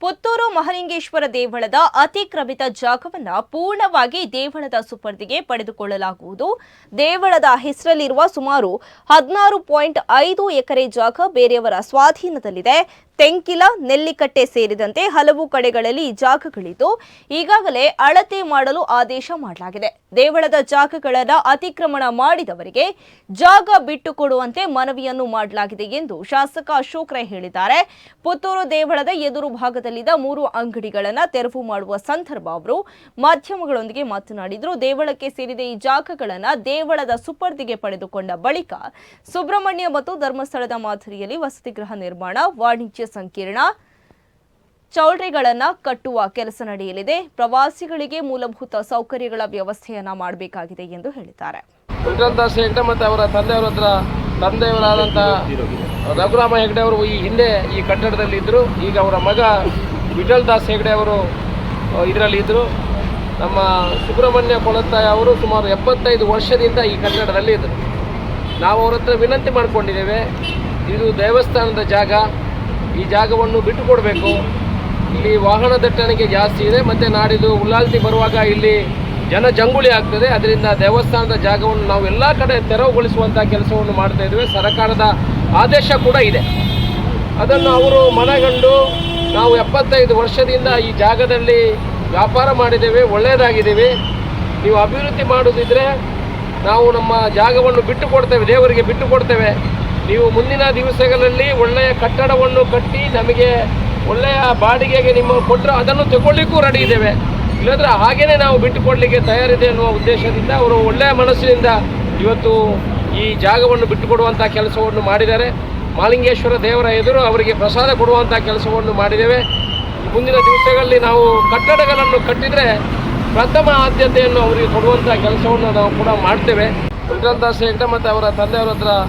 ಪುತ್ತೂರು ಮಹಲಿಂಗೇಶ್ವರ ದೇವಳದ ಅತಿಕ್ರಮಿತ ಜಾಗವನ್ನು ಪೂರ್ಣವಾಗಿ ದೇವಳದ ಸುಪರ್ದಿಗೆ ಪಡೆದುಕೊಳ್ಳಲಾಗುವುದು. ದೇವಳದ ಹೆಸರಲ್ಲಿರುವ ಸುಮಾರು ಹದಿನಾರು ಪಾಯಿಂಟ್ ಐದು ಎಕರೆ ಜಾಗ ಬೇರೆಯವರ ಸ್ವಾಧೀನದಲ್ಲಿದೆ. ತೆಂಕಿಲ, ನೆಲ್ಲಿಕಟ್ಟೆ ಸೇರಿದಂತೆ ಹಲವು ಕಡೆಗಳಲ್ಲಿ ಜಾಗಗಳಿದ್ದು, ಈಗಾಗಲೇ ಅಳತೆ ಮಾಡಲು ಆದೇಶ ಮಾಡಲಾಗಿದೆ. ದೇವಳದ ಜಾಗಗಳನ್ನು ಅತಿಕ್ರಮಣ ಮಾಡಿದವರಿಗೆ ಜಾಗ ಬಿಟ್ಟುಕೊಡುವಂತೆ ಮನವಿಯನ್ನು ಮಾಡಲಾಗಿದೆ ಎಂದು ಶಾಸಕ ಅಶೋಕ್ ರೈ ಹೇಳಿದ್ದಾರೆ. ಪುತ್ತೂರು ದೇವಳದ ಎದುರು ಭಾಗದಲ್ಲಿದ್ದ ಮೂರು ಅಂಗಡಿಗಳನ್ನು ತೆರವು ಮಾಡುವ ಸಂದರ್ಭ ಅವರು ಮಾಧ್ಯಮಗಳೊಂದಿಗೆ ಮಾತನಾಡಿದರು. ದೇವಳಕ್ಕೆ ಸೇರಿದ ಈ ಜಾಗಗಳನ್ನು ದೇವಳದ ಸುಪರ್ದಿಗೆ ಪಡೆದುಕೊಂಡ ಬಳಿಕ ಸುಬ್ರಹ್ಮಣ್ಯ ಮತ್ತು ಧರ್ಮಸ್ಥಳದ ಮಾದರಿಯಲ್ಲಿ ವಸತಿ ಗೃಹ ನಿರ್ಮಾಣ, ವಾಣಿಜ್ಯ ಸಂಕೀರ್ಣ. ಚೌಲ್ರಿಗಳನ್ನು ಕಟ್ಟುವ ಕೆಲಸ ನಡೆಯಲಿದೆ. ಪ್ರವಾಸಿಗಳಿಗೆ ಮೂಲಭೂತ ಸೌಕರ್ಯಗಳ ವ್ಯವಸ್ಥೆಯನ್ನ ಮಾಡಬೇಕಾಗಿದೆ ಎಂದು ಹೇಳಿದ್ದಾರೆ. ವಿಕ್ರಮ್ ದಾಸ್ ಹೆಗ್ಡೆ ಮತ್ತು ಅವರ ತಂದೆಯವರ ಹತ್ರ ತಂದೆಯವರಾದಂಥ ರಘುರಾಮ ಹೆಗ್ಡೆ ಅವರು ಈ ಹಿಂದೆ ಈ ಕಟ್ಟಡದಲ್ಲಿ ಇದ್ದರು ಈಗ ಅವರ ಮಗ ವಿಠಲ್ ದಾಸ್ ಹೆಗ್ಡೆ ಅವರು ಇದರಲ್ಲಿ ಇದ್ದರು ನಮ್ಮ ಸುಬ್ರಹ್ಮಣ್ಯ ಕೊಳತ್ತಾಯ ಅವರು ಸುಮಾರು ಎಪ್ಪತ್ತೈದು ವರ್ಷದಿಂದ ಈ ಕಟ್ಟಡದಲ್ಲಿ ಇದ್ದರು ನಾವು ಅವರ ಹತ್ರ ವಿನಂತಿ ಮಾಡಿಕೊಂಡಿದ್ದೇವೆ, ಇದು ದೇವಸ್ಥಾನದ ಜಾಗ. ಈ ಜಾಗವನ್ನು ಬಿಟ್ಟು ಕೊಡಬೇಕು ಇಲ್ಲಿ ವಾಹನ ದಟ್ಟಣೆಗೆ ಜಾಸ್ತಿ ಇದೆ. ಮತ್ತು ನಾಡಿದ್ದು ಉಲ್ಲಾಲ್ತಿ ಬರುವಾಗ ಇಲ್ಲಿ ಜನ ಜಂಗುಳಿ ಆಗ್ತದೆ. ಅದರಿಂದ ದೇವಸ್ಥಾನದ ಜಾಗವನ್ನು ನಾವು ಎಲ್ಲ ಕಡೆ ತೆರವುಗೊಳಿಸುವಂಥ ಕೆಲಸವನ್ನು ಮಾಡ್ತಾ ಇದ್ದೇವೆ. ಸರ್ಕಾರದ ಆದೇಶ ಕೂಡ ಇದೆ. ಅದನ್ನು ಅವರು ಮನಗಂಡು ನಾವು ಎಪ್ಪತ್ತೈದು ವರ್ಷದಿಂದ ಈ ಜಾಗದಲ್ಲಿ ವ್ಯಾಪಾರ ಮಾಡಿದ್ದೇವೆ. ಒಳ್ಳೆಯದಾಗಿದ್ದೀವಿ. ನೀವು ಅಭಿವೃದ್ಧಿ ಮಾಡೋದಿದ್ರೆ ನಾವು ನಮ್ಮ ಜಾಗವನ್ನು ಬಿಟ್ಟು ಕೊಡ್ತೇವೆ ದೇವರಿಗೆ ಬಿಟ್ಟು ಕೊಡ್ತೇವೆ ನೀವು ಮುಂದಿನ ದಿವಸಗಳಲ್ಲಿ ಒಳ್ಳೆಯ ಕಟ್ಟಡವನ್ನು ಕಟ್ಟಿ ನಮಗೆ ಒಳ್ಳೆಯ ಬಾಡಿಗೆಗೆ ನಿಮ್ಮ ಕೊಟ್ಟರು ಅದನ್ನು ತಗೊಳ್ಳಿಕ್ಕೂ ರೆಡಿ ಇದ್ದೇವೆ. ಇಲ್ಲದ್ರೆ ಹಾಗೇನೆ ನಾವು ಬಿಟ್ಟು ಕೊಡಲಿಕ್ಕೆ ತಯಾರಿದೆ ಅನ್ನುವ ಉದ್ದೇಶದಿಂದ ಅವರು ಒಳ್ಳೆಯ ಮನಸ್ಸಿನಿಂದ ಇವತ್ತು ಈ ಜಾಗವನ್ನು ಬಿಟ್ಟುಕೊಡುವಂಥ ಕೆಲಸವನ್ನು ಮಾಡಿದ್ದಾರೆ. ಮಾಲಿಂಗೇಶ್ವರ ದೇವರ ಎದುರು ಅವರಿಗೆ ಪ್ರಸಾದ ಕೊಡುವಂಥ ಕೆಲಸವನ್ನು ಮಾಡಿದ್ದೇವೆ. ಮುಂದಿನ ದಿವಸಗಳಲ್ಲಿ ನಾವು ಕಟ್ಟಡಗಳನ್ನು ಕಟ್ಟಿದರೆ ಪ್ರಥಮ ಆದ್ಯತೆಯನ್ನು ಅವರಿಗೆ ಕೊಡುವಂಥ ಕೆಲಸವನ್ನು ನಾವು ಕೂಡ ಮಾಡ್ತೇವೆ. ವಿಕ್ರಮ್ ದಾಸ್ ಮತ್ತು ಅವರ ತಂದೆಯವರ ಹತ್ರ